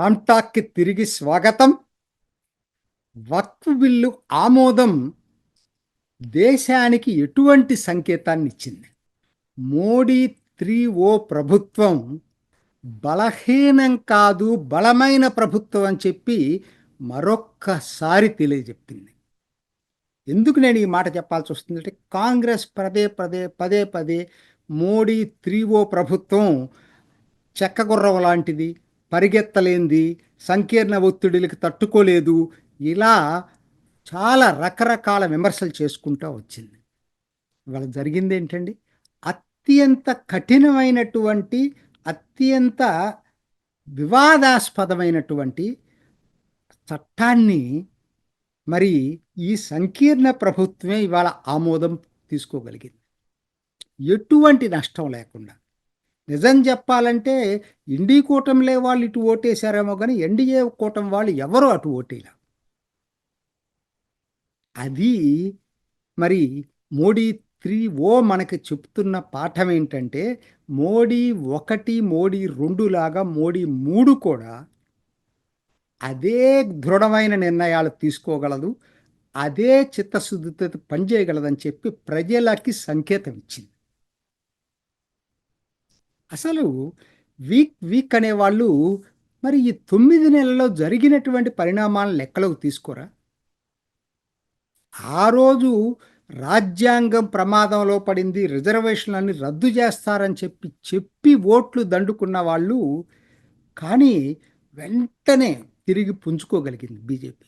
రామ్టాక్కి తిరిగి స్వాగతం. వక్ఫ్ బిల్లు ఆమోదం దేశానికి ఎటువంటి సంకేతాన్ని ఇచ్చింది మోడీ త్రీ ఓ ప్రభుత్వం బలహీనం కాదు బలమైన ప్రభుత్వం అని చెప్పి మరొక్కసారి తెలియజెప్పింది. ఎందుకు నేను ఈ మాట చెప్పాల్సి వస్తుందంటే కాంగ్రెస్ పదే పదే పదే పదే మోడీ త్రీ ఓ ప్రభుత్వం చెక్కగుర్రం లాంటిది పరిగెత్తలేంది సంకీర్ణ ఒత్తిడిలకు తట్టుకోలేదు. ఇలా చాలా రకరకాల విమర్శలు చేసుకుంటూ వచ్చింది. ఇవాళ జరిగింది ఏంటండి? అత్యంత కఠినమైనటువంటి అత్యంత వివాదాస్పదమైనటువంటి చట్టాన్ని మరి ఈ సంకీర్ణ ప్రభుత్వమే ఇవాళ ఆమోదం తీసుకోగలిగింది. ఎటువంటి నష్టం లేకుండా. నిజం చెప్పాలంటే ఇండీ కూటమిలే వాళ్ళు ఇటు ఓటేశారేమో కానీ ఎన్డీఏ కూటమి వాళ్ళు ఎవరు అటు ఓటేలా అది మరి మోడీ త్రీ ఓ మనకి చెప్తున్న పాఠం ఏంటంటే మోడీ ఒకటి మోడీ రెండు లాగా మోడీ మూడు కూడా అదే దృఢమైన నిర్ణయాలు తీసుకోగలదు అదే చిత్తశుద్ధితో పనిచేయగలదని చెప్పి ప్రజలకి సంకేతం ఇచ్చింది. అసలు వీక్ వీక్ అనేవాళ్ళు మరి ఈ తొమ్మిది నెలల్లో జరిగినటువంటి పరిణామాలను లెక్కలోకి తీసుకోరా? ఆ రోజు రాజ్యాంగం ప్రమాదంలో పడింది రిజర్వేషన్లన్నీ రద్దు చేస్తారని చెప్పి చెప్పి ఓట్లు దండుకున్న వాళ్ళు కానీ వెంటనే తిరిగి పుంజుకోగలిగింది బీజేపీ.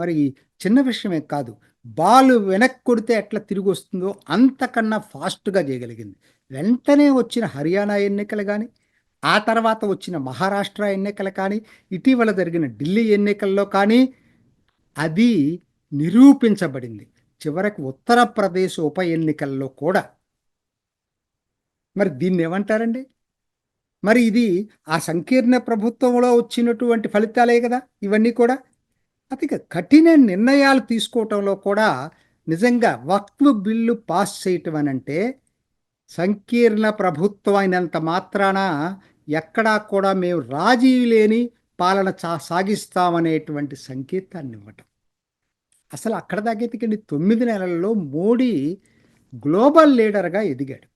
మరి చిన్న విషయమే కాదు బాల్ వెనక్కి కొడితే ఎట్లా తిరిగి వస్తుందో అంతకన్నా ఫాస్ట్గా చేయగలిగింది. వెంటనే వచ్చిన హర్యానా ఎన్నికలు కానీ ఆ తర్వాత వచ్చిన మహారాష్ట్ర ఎన్నికలు కానీ ఇటీవల జరిగిన ఢిల్లీ ఎన్నికల్లో కానీ అది నిరూపించబడింది. చివరకు ఉత్తరప్రదేశ్ ఉప ఎన్నికల్లో కూడా. మరి దీన్ని ఏమంటారండి? మరి ఇది ఆ సంకీర్ణ ప్రభుత్వంలో వచ్చినటువంటి ఫలితాలే కదా ఇవన్నీ కూడా? అతి కఠిన నిర్ణయాలు తీసుకోవటంలో కూడా నిజంగా వక్ఫ్ బిల్లు పాస్ చేయటం అని అంటే సంకీర్ణ ప్రభుత్వం అయినంత మాత్రాన ఎక్కడా కూడా మేము రాజీ లేని పాలన చా సాగిస్తామనేటువంటి సంకేతాన్ని ఇవ్వటం అసలు అక్కడ దగ్గరికి తొమ్మిది నెలల్లో మోడీ గ్లోబల్ లీడర్గా ఎదిగాడు.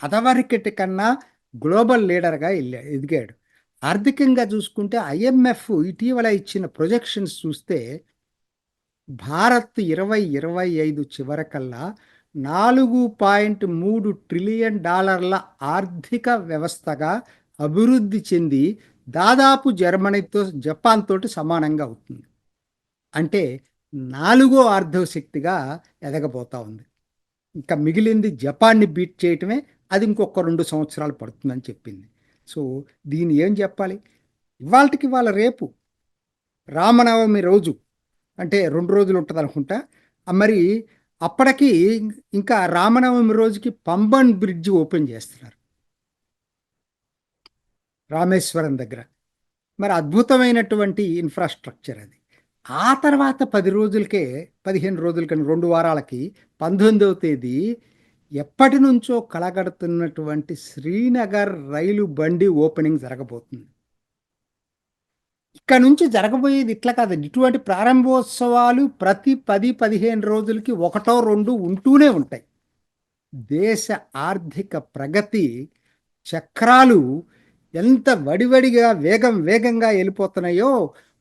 అదవరికటి కన్నా గ్లోబల్ లీడర్గా ఎదిగాడు. ఆర్థికంగా చూసుకుంటే ఐఎంఎఫ్ ఇటీవల ఇచ్చిన ప్రొజెక్షన్స్ చూస్తే భారత్ ఇరవై ఇరవై ఐదు చివరకల్లా నాలుగు పాయింట్ మూడు ట్రిలియన్ డాలర్ల ఆర్థిక వ్యవస్థగా అభివృద్ధి చెంది దాదాపు జర్మనీతో జపాన్ తోటి సమానంగా అవుతుంది. అంటే నాలుగో ఆర్థిక శక్తిగా ఎదగబోతా ఉంది. ఇంకా మిగిలింది జపాన్ని బీట్ చేయటమే అది ఇంకొక రెండు సంవత్సరాలు పడుతుందని చెప్పింది. సో దీన్ని ఏం చెప్పాలి? ఇవాళకి ఇవాళ రేపు రామనవమి రోజు అంటే రెండు రోజులు ఉంటుంది అనుకుంటా. మరి అప్పటికి ఇంకా రామనవమి రోజుకి పంబన్ బ్రిడ్జ్ ఓపెన్ చేస్తున్నారు. రామేశ్వరం దగ్గర. మరి అద్భుతమైనటువంటి ఇన్ఫ్రాస్ట్రక్చర్ అది. ఆ తర్వాత పది రోజులకే పదిహేను రోజులకని రెండు వారాలకి పంతొమ్మిదవ తేదీ ఎప్పటి నుంచో కలగడుతున్నటువంటి శ్రీనగర్ రైలు బండి ఓపెనింగ్ జరగబోతుంది. ఇక్కడ నుంచి జరగబోయేది ఇట్లా కాదు. ఇటువంటి ప్రారంభోత్సవాలు ప్రతి పది పదిహేను రోజులకి ఒకటో రెండు ఉంటూనే ఉంటాయి. దేశ ఆర్థిక ప్రగతి చక్రాలు ఎంత వడివడిగా వేగం వేగంగా వెళ్ళిపోతున్నాయో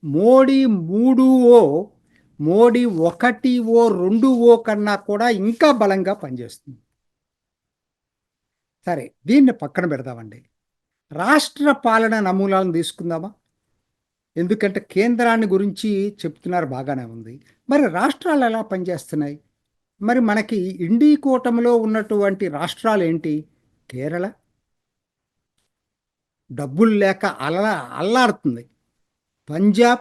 మోడీ మూడు ఓ మోడీ ఒకటి ఓ రెండు ఓ కన్నా కూడా ఇంకా బలంగా పనిచేస్తుంది. సరే దీన్ని పక్కన పెడదామండి. రాష్ట్ర పాలన నమూనాలను తీసుకుందామా? ఎందుకంటే కేంద్రాన్ని గురించి చెప్తున్నారు బాగానే ఉంది. మరి రాష్ట్రాలు ఎలా పనిచేస్తున్నాయి? మరి మనకి ఇండీ కూటమిలో ఉన్నటువంటి రాష్ట్రాలు ఏంటి? కేరళ? డబ్బులు లేక అల్లా అల్లాడుతుంది. పంజాబ్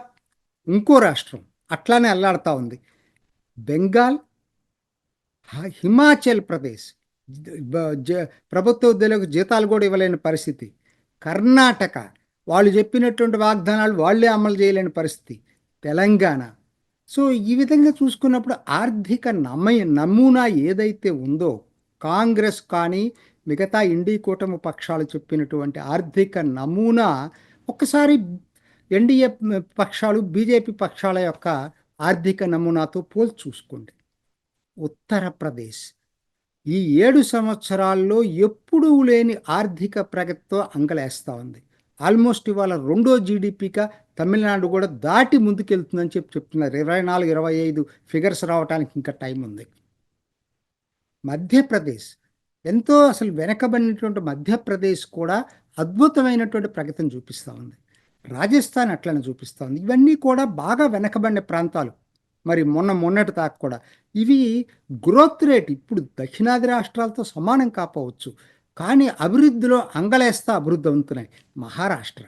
ఇంకో రాష్ట్రం అట్లానే అల్లాడుతూ ఉంది. బెంగాల్ హిమాచల్ ప్రదేశ్ ప్రభుత్వ ఉద్యోగులకు జీతాలు కూడా ఇవ్వలేని పరిస్థితి. కర్ణాటక వాళ్ళు చెప్పినటువంటి వాగ్దానాలు వాళ్ళే అమలు చేయలేని పరిస్థితి. తెలంగాణ. సో ఈ విధంగా చూసుకున్నప్పుడు ఆర్థిక నమయ నమూనా ఏదైతే ఉందో కాంగ్రెస్ కానీ మిగతా ఇండి కూటమి పక్షాలు చెప్పినటువంటి ఆర్థిక నమూనా ఒక్కసారి ఎన్డీఏ పక్షాలు బీజేపీ పక్షాల యొక్క ఆర్థిక నమూనాతో పోల్చి చూసుకోండి. ఉత్తరప్రదేశ్. ఈ ఏడు సంవత్సరాల్లో ఎప్పుడూ లేని ఆర్థిక ప్రగతితో అంకలేస్తూ ఉంది. ఆల్మోస్ట్ ఇవాళ రెండో జీడిపిగా తమిళనాడు కూడా దాటి ముందుకెళ్తుందని చెప్పి చెప్తున్నారు. ఇరవై నాలుగు ఇరవై ఐదు ఫిగర్స్ రావడానికి ఇంకా టైం ఉంది. మధ్యప్రదేశ్. ఎంతో అసలు వెనకబడినటువంటి మధ్యప్రదేశ్ కూడా అద్భుతమైనటువంటి ప్రగతిని చూపిస్తూ ఉంది. రాజస్థాన్ అట్లనే చూపిస్తూ ఉంది. ఇవన్నీ కూడా బాగా వెనకబడిన ప్రాంతాలు. మరి మొన్న మొన్నటి దాకా కూడా. ఇవి గ్రోత్ రేట్ ఇప్పుడు దక్షిణాది రాష్ట్రాలతో సమానం కాపోవచ్చు కానీ అభివృద్ధిలో అంగలేస్తా అభివృద్ధి అవుతున్నాయి మహారాష్ట్ర.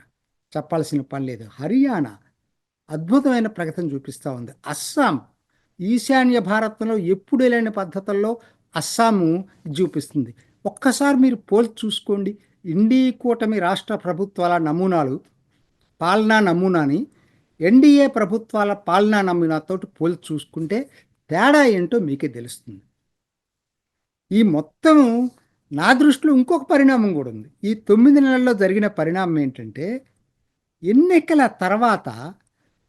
చెప్పాల్సిన పని లేదు. హర్యానా అద్భుతమైన ప్రగతిని చూపిస్తూ ఉంది. అస్సాం ఈశాన్య భారతంలో ఎప్పుడు లేని పద్ధతుల్లో అస్సాము చూపిస్తుంది. ఒక్కసారి మీరు పోల్చి చూసుకోండి. ఇండీ కూటమి రాష్ట్ర ప్రభుత్వాల నమూనాలు పాలనా నమూనాని ఎన్డీఏ ప్రభుత్వాల పాలనా నమూనాతోటి పోల్చి చూసుకుంటే తేడా ఏంటో మీకే తెలుస్తుంది. ఈ మొత్తం నా దృష్టిలో ఇంకొక పరిణామం కూడా ఉంది. ఈ తొమ్మిది నెలల్లో జరిగిన పరిణామం ఏంటంటే ఎన్నికల తర్వాత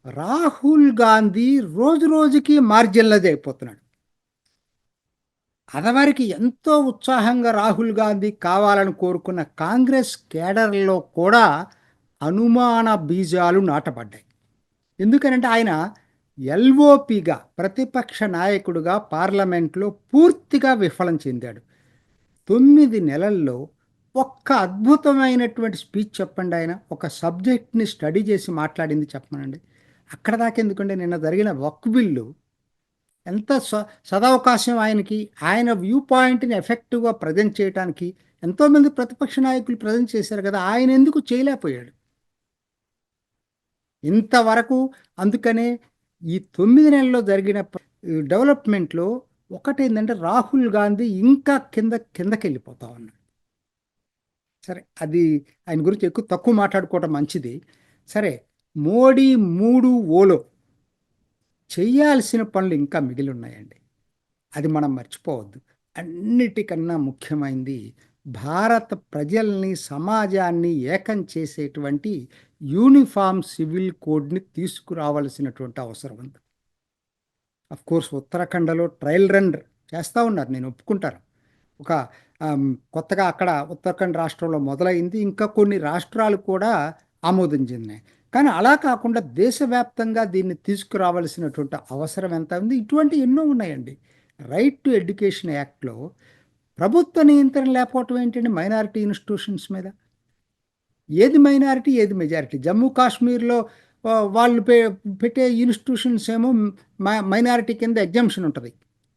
రాహుల్ గాంధీ రోజు రోజుకి మార్జిన్లది అయిపోతున్నాడు. అదవారికి ఎంతో ఉత్సాహంగా రాహుల్ గాంధీ కావాలని కోరుకున్న కాంగ్రెస్ కేడర్లో కూడా అనుమాన బీజాలు నాటపడ్డాయి ఎందుకనంటే ఆయన ఎల్ఓపిగా ప్రతిపక్ష నాయకుడుగా పార్లమెంట్లో పూర్తిగా విఫలం చెందాడు. తొమ్మిది నెలల్లో ఒక్క అద్భుతమైనటువంటి స్పీచ్ చెప్పండి ఆయన. ఒక సబ్జెక్ట్ని స్టడీ చేసి మాట్లాడింది చెప్పమనండి. అక్కడ దాకా ఎందుకంటే నిన్న జరిగిన వక్ బిల్లు ఎంత స సదవకాశం ఆయనకి ఆయన వ్యూ పాయింట్ని ఎఫెక్టివ్గా ప్రజెంట్ చేయడానికి ఎంతోమంది ప్రతిపక్ష నాయకులు ప్రజెంట్ చేశారు కదా ఆయన ఎందుకు చేయలేకపోయాడు? ఇంతవరకు అందుకనే ఈ తొమ్మిది నెలల్లో జరిగిన డెవలప్మెంట్లో ఒకటేంటంటే రాహుల్ గాంధీ ఇంకా కింద కిందకి వెళ్ళిపోతా ఉన్నాడు. సరే అది ఆయన గురించి ఎక్కువ తక్కువ మాట్లాడుకోవటం మంచిది. సరే మోడీ మూడు ఓలో చేయాల్సిన పనులు ఇంకా మిగిలి ఉన్నాయండి. అది మనం మర్చిపోవద్దు. అన్నిటికన్నా ముఖ్యమైనది భారత ప్రజల్ని సమాజాన్ని ఏకం చేసేటువంటి యూనిఫామ్ సివిల్ కోడ్ని తీసుకురావాల్సినటువంటి అవసరం ఉంది. అఫ్ కోర్స్ ఉత్తరాఖండలో ట్రయల్ రన్ చేస్తూ ఉన్నారు. నేను ఒప్పుకుంటాను. ఒక కొత్తగా అక్కడ ఉత్తరాఖండ్ రాష్ట్రంలో మొదలైంది. ఇంకా కొన్ని రాష్ట్రాలు కూడా ఆమోదం చెందినాయి కానీ అలా కాకుండా దేశవ్యాప్తంగా దీన్ని తీసుకురావాల్సినటువంటి అవసరం ఎంత ఉంది? ఇటువంటి ఎన్నో ఉన్నాయండి. రైట్ టు ఎడ్యుకేషన్ యాక్ట్లో ప్రభుత్వ నియంత్రణ లేకపోవటం ఏంటండి? మైనారిటీ ఇన్స్టిట్యూషన్స్ మీద. ఏది మైనారిటీ ఏది మెజారిటీ? జమ్మూ కాశ్మీర్లో వాళ్ళు పెట్టే ఇన్స్టిట్యూషన్స్ ఏమో మైనారిటీ కింద ఎగ్జామ్షన్ ఉంటుంది.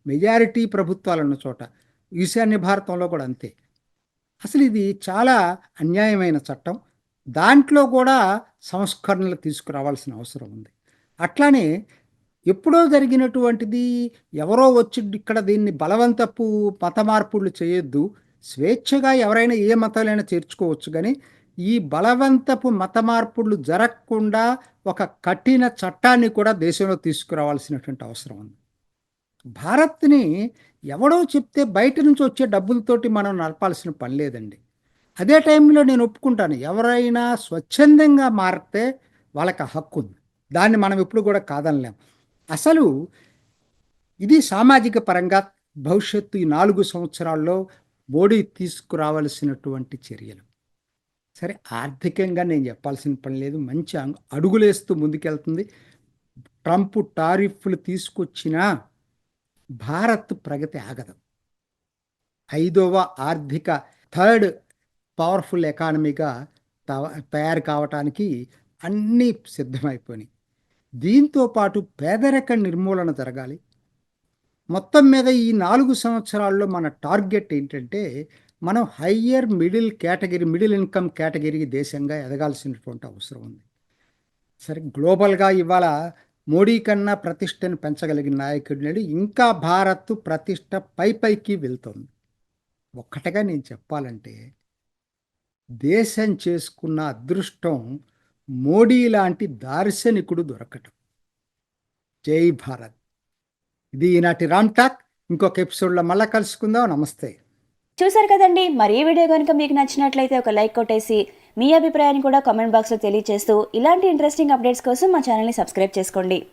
మెజారిటీ ప్రభుత్వాలు ఉన్న చోట. ఈశాన్య భారతంలో కూడా అంతే. అసలు ఇది చాలా అన్యాయమైన చట్టం. దాంట్లో కూడా సంస్కరణలు తీసుకురావాల్సిన అవసరం ఉంది. అట్లానే ఎప్పుడో జరిగినటువంటిది ఎవరో వచ్చి ఇక్కడ దీన్ని బలవంతపు మత మార్పులు చేయొద్దు. స్వేచ్ఛగా ఎవరైనా ఏ మతాలైనా చేర్చుకోవచ్చు. కానీ ఈ బలవంతపు మత మార్పులు జరగకుండా ఒక కఠిన చట్టాన్ని కూడా దేశంలో తీసుకురావాల్సినటువంటి అవసరం ఉంది. భారత్ని ఎవడో చెప్తే బయట నుంచి వచ్చే డబ్బులతోటి మనం నడపాల్సిన పని లేదండి. అదే టైంలో నేను ఒప్పుకుంటాను ఎవరైనా స్వచ్ఛందంగా మారితే వాళ్ళకి హక్కు ఉంది. దాన్ని మనం ఎప్పుడు కూడా కాదనలేము అసలు ఇది సామాజిక పరంగా భవిష్యత్తు ఈ నాలుగు సంవత్సరాల్లో మోడీ తీసుకురావలసినటువంటి చర్యలు. సరే ఆర్థికంగా నేను చెప్పాల్సిన పని లేదు. మంచి అడుగులేస్తూ ముందుకెళ్తుంది. ట్రంప్ టారిఫ్లు తీసుకొచ్చినా భారత్ ప్రగతి ఆగదు. ఐదవ ఆర్థిక థర్డ్ పవర్ఫుల్ ఎకానమీగా తయారు కావటానికి అన్నీ సిద్ధమైపోయినాయి. దీంతో పాటు పేదరిక నిర్మూలన జరగాలి. మొత్తం మీద ఈ నాలుగు సంవత్సరాల్లో మన టార్గెట్ ఏంటంటే మనం higher middle category middle income category దేశంగా ఎదగాల్సినటువంటి అవసరం ఉంది. సరే గ్లోబల్గా ఇవాళ మోడీ కన్నా ప్రతిష్టను పెంచగలిగిన నాయకుడు ఇంకా భారత్ ప్రతిష్ట పై పైకి వెళ్తుంది. ఒక్కటగా నేను చెప్పాలంటే దేశం చేసుకున్న అదృష్టం మోడీ లాంటి దార్శనికుడు దొరకటం. జై భారత్. ఇది ఈనాటి రామ్ టాక్. ఇంకొక ఎపిసోడ్లో మళ్ళీ కలుసుకుందాం. నమస్తే. చూసారు కదండి. మరి ఈ వీడియో కనుక మీకు నచ్చినట్లయితే ఒక లైక్ కొట్టేసి మీ అభిప్రాయాన్ని కూడా కామెంట్ బాక్స్లో తెలియజేస్తూ ఇలాంటి ఇంట్రెస్టింగ్ అప్డేట్స్ కోసం మా ఛానల్ని సబ్స్క్రైబ్ చేసుకోండి.